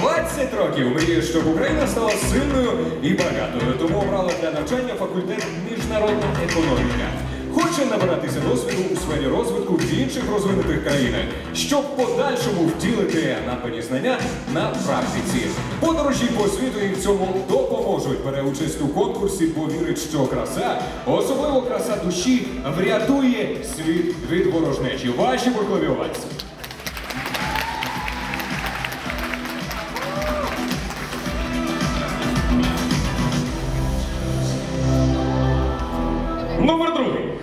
20 років мріє, щоб Україна стала сильною і багатою, тому обрала для навчання факультет міжнародна економіка. Хоче набиратися досвіду у сфері розвитку в інших розвинутих країнах, щоб подальшому втілити напані знання на практиці. Подорожі по світу їй в цьому допоможуть. Бере участь у конкурсі, бо вірить, що краса, особливо краса душі, врятує світ від ворожнечі. Ваші бурхливі овації.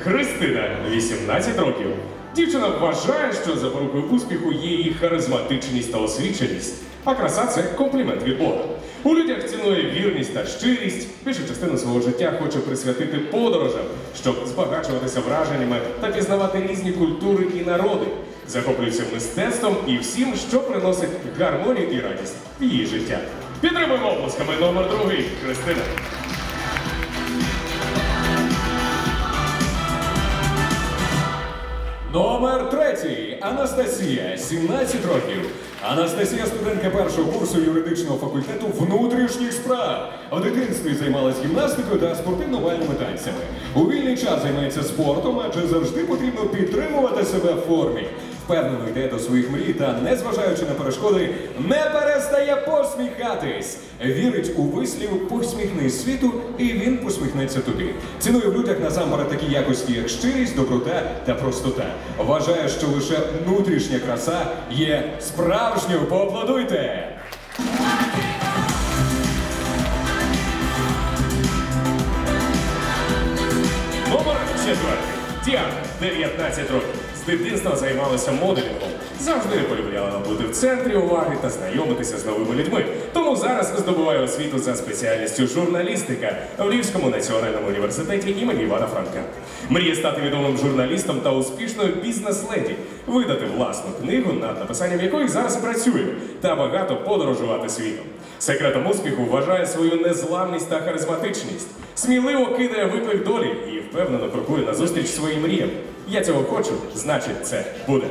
Христина, 18 років. Дівчина вважає, що запорукою успіху є її харизматичність та освіченість, а краса це комплімент від Бога. У людях цінує вірність та щирість. Більшу частину свого життя хоче присвятити подорожам, щоб збагачуватися враженнями та пізнавати різні культури і народи. Захоплюється мистецтвом і всім, що приносить гармонію і радість в її життя. Підтримуємо оплесками номер другий Христина. Номер третій. Анастасія, 17 років. Анастасія студентка першого курсу юридичного факультету внутрішніх справ. В дитинстві займалась гімнастикою та спортивно-бальними танцями. У вільний час займається спортом, адже завжди потрібно підтримувати себе в формі. Впевнено йде до своїх мрій та, незважаючи на перешкоди, не перестає посміхатись. Вірить у вислів посміхний світу, і він посміхнеться тобі. Цінує в людях насамперед такі якості, як щирість, доброта та простота. Вважає, що лише внутрішня краса є справжньою. Поаплодуйте! Діана, 19 років. З дитинства займалася моделінгом. Завжди полюбляла бути в центрі уваги та знайомитися з новими людьми. Тому зараз здобуває освіту за спеціальністю журналістика в Львівському національному університеті імені Івана Франка. Мріє стати відомим журналістом та успішною бізнес-леді, видати власну книгу, над написанням якої зараз працює, та багато подорожувати світом. Секретом успіху вважає свою незламність та харизматичність. Сміливо кидає виклик долі і впевнено крокує назустріч своїм мріям. Я цього хочу, значить це буде.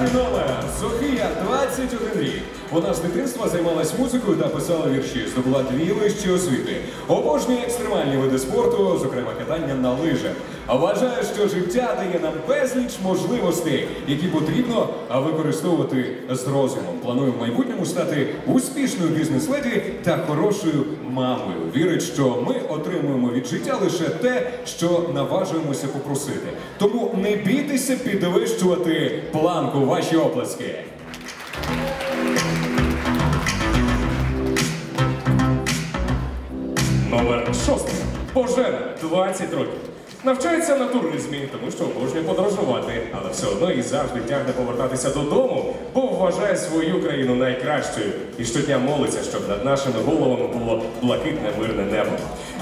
Номер. Софія, 21 рік. Вона з дитинства займалась музикою та писала вірші, здобула дві вищі освіти. Обожнює екстремальні види спорту, зокрема катання на лижах. А Вважає, що життя дає нам безліч можливостей, які потрібно використовувати з розумом. Планує в майбутньому стати успішною бізнес-леді та хорошою мамою. Вірить, що ми отримуємо від життя лише те, що наважуємося попросити. Тому не бійтеся підвищувати планку ваші оплески. Номер шостий. Божена, 20 років. Навчається на туризмі, тому що обожнює подорожувати, але все одно і завжди тягне повертатися додому, бо вважає свою країну найкращою і щодня молиться, щоб над нашими головами було блакитне мирне небо.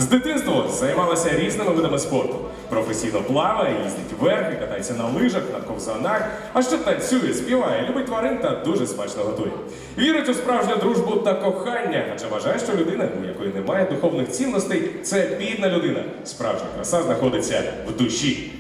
З дитинства займалася різними видами спорту. Професійно плаває, їздить верхи, катається на лижах, на ковзанах, а ще танцює, співає, любить тварин та дуже смачно готує. Вірить у справжню дружбу та кохання, адже вважає, що людина, у якої немає духовних цінностей, це бідна людина. Справжня краса знаходиться в душі.